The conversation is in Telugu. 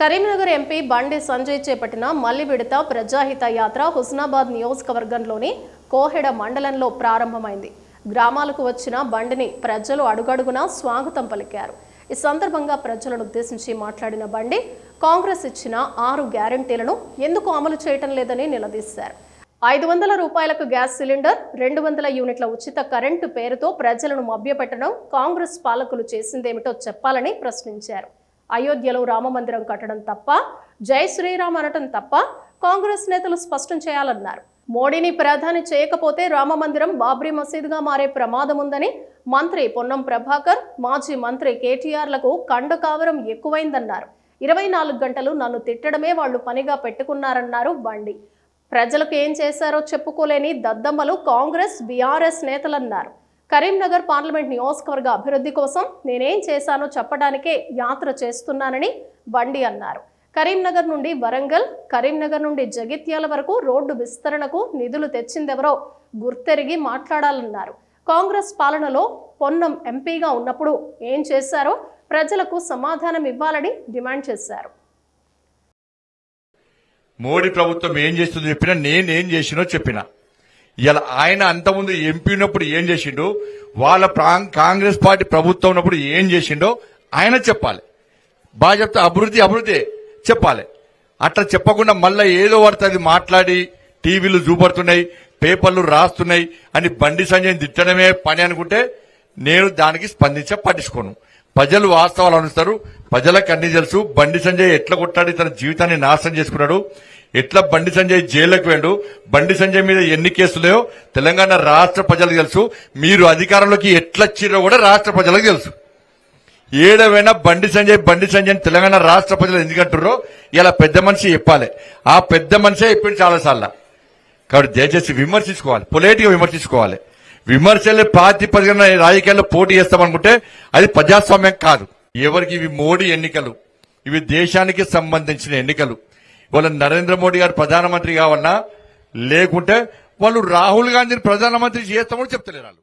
కరీంనగర్ ఎంపీ బండి సంజయ్ చేపట్టిన మల్లి విడత ప్రజాహిత యాత్ర హుస్నాబాద్ నియోజకవర్గంలోని కోహెడ మండలంలో ప్రారంభమైంది. గ్రామాలకు వచ్చిన బండిని ప్రజలు అడుగడుగునా స్వాగతం పలికారు. ఈ సందర్భంగా ప్రజలను ఉద్దేశించి మాట్లాడిన బండి కాంగ్రెస్ ఇచ్చిన ఆరు గ్యారంటీలను ఎందుకు అమలు చేయటం లేదని నిలదీశారు. ఐదు వందల రూపాయలకు గ్యాస్ సిలిండర్ రెండు వందల యూనిట్ల ఉచిత కరెంటు పేరుతో ప్రజలను మభ్యపెట్టడం కాంగ్రెస్ పాలకులు చేసిందేమిటో చెప్పాలని ప్రశ్నించారు. అయోధ్యలో రామమందిరం కట్టడం తప్ప జై శ్రీరామ్ అనటం తప్ప కాంగ్రెస్ నేతలు స్పష్టం చేయాలన్నారు. మోడీని ప్రధాని చేయకపోతే రామమందిరం బాబ్రీ మసీదుగా మారే ప్రమాదం ఉందని మంత్రి పొన్నం ప్రభాకర్ మాజీ మంత్రి కేటీఆర్లకు కండకావరం ఎక్కువైందన్నారు. ఇరవై నాలుగు గంటలు నన్ను తిట్టడమే వాళ్ళు పనిగా పెట్టుకున్నారన్నారు బండి. ప్రజలకు ఏం చేశారో చెప్పుకోలేని దద్దమ్మలు కాంగ్రెస్ బీఆర్ఎస్ నేతలన్నారు. కరీంనగర్ పార్లమెంట్ నియోజకవర్గ అభివృద్ధి కోసం నేనేం చేశానో చెప్పడానికే యాత్ర చేస్తున్నానని బండి అన్నారు. కరీంనగర్ నుండి వరంగల్ కరీంనగర్ నుండి జగిత్యాల వరకు రోడ్డు విస్తరణకు నిధులు తెచ్చిందెవరో గుర్తెరిగి మాట్లాడాలన్నారు. కాంగ్రెస్ పాలనలో పొన్నం ఎంపీగా ఉన్నప్పుడు ఏం చేశారో ప్రజలకు సమాధానం ఇవ్వాలని డిమాండ్ చేశారు. మోడీ ప్రభుత్వం ఏం చేస్తుందో చెప్పినా నేనేం చేసినో చెప్పిన. ఇలా ఆయన అంతకుముందు ఎంపీ ఉన్నప్పుడు ఏం చేసిండు? వాళ్ళ కాంగ్రెస్ పార్టీ ప్రభుత్వం ఉన్నప్పుడు ఏం చేసిండో ఆయన చెప్పాలి. బాగా చెప్తే అభివృద్ధి అభివృద్ధి చెప్పాలి. అట్లా చెప్పకుండా మళ్ళీ ఏదో పడుతుంది మాట్లాడి టీవీలు చూపడుతున్నాయి పేపర్లు రాస్తున్నాయి అని బండి సంజయ్ తిట్టడమే పని అనుకుంటే నేను దానికి స్పందించే పట్టించుకోను. ప్రజలు వాస్తవాలు అనుస్తారు ప్రజలకు అన్ని తెలుసు. బండి సంజయ్ ఎట్లా కొట్టాడి? తన జీవితాన్ని నాశనం చేసుకున్నాడు. ఎట్లా బండి సంజయ్ జైలుకు వెండు బండి సంజయ్ మీద ఎన్ని కేసులేయో తెలంగాణ రాష్ట్ర ప్రజలకు తెలుసు. మీరు అధికారంలోకి ఎట్లా వచ్చిరో కూడా రాష్ట్ర ప్రజలకు తెలుసు. ఏడవైనా బండి సంజయ్ బండి సంజయ్ అని తెలంగాణ రాష్ట్ర ప్రజలు ఎందుకంటుర్రో ఇలా పెద్ద మనిషి చెప్పాలి. ఆ పెద్ద మనిషే చెప్పింది చాలాసార్లు. కాబట్టి దయచేసి విమర్శించుకోవాలి. పొలేట్గా విమర్శించుకోవాలి. విమర్శలు ప్రాతిపదికన రాజకీయాల్లో పోటీ చేస్తామనుకుంటే అది ప్రజాస్వామ్యం కాదు. ఎవరికి ఇవి మోడీ ఎన్నికలు ఇవి దేశానికి సంబంధించిన ఎన్నికలు. వాళ్ళ నరేంద్ర మోడీ గారు ప్రధానమంత్రి కావన్నా లేకుంటే వాళ్ళు రాహుల్ గాంధీని ప్రధానమంత్రి చేస్తామని చెప్తలేరు వాళ్ళు.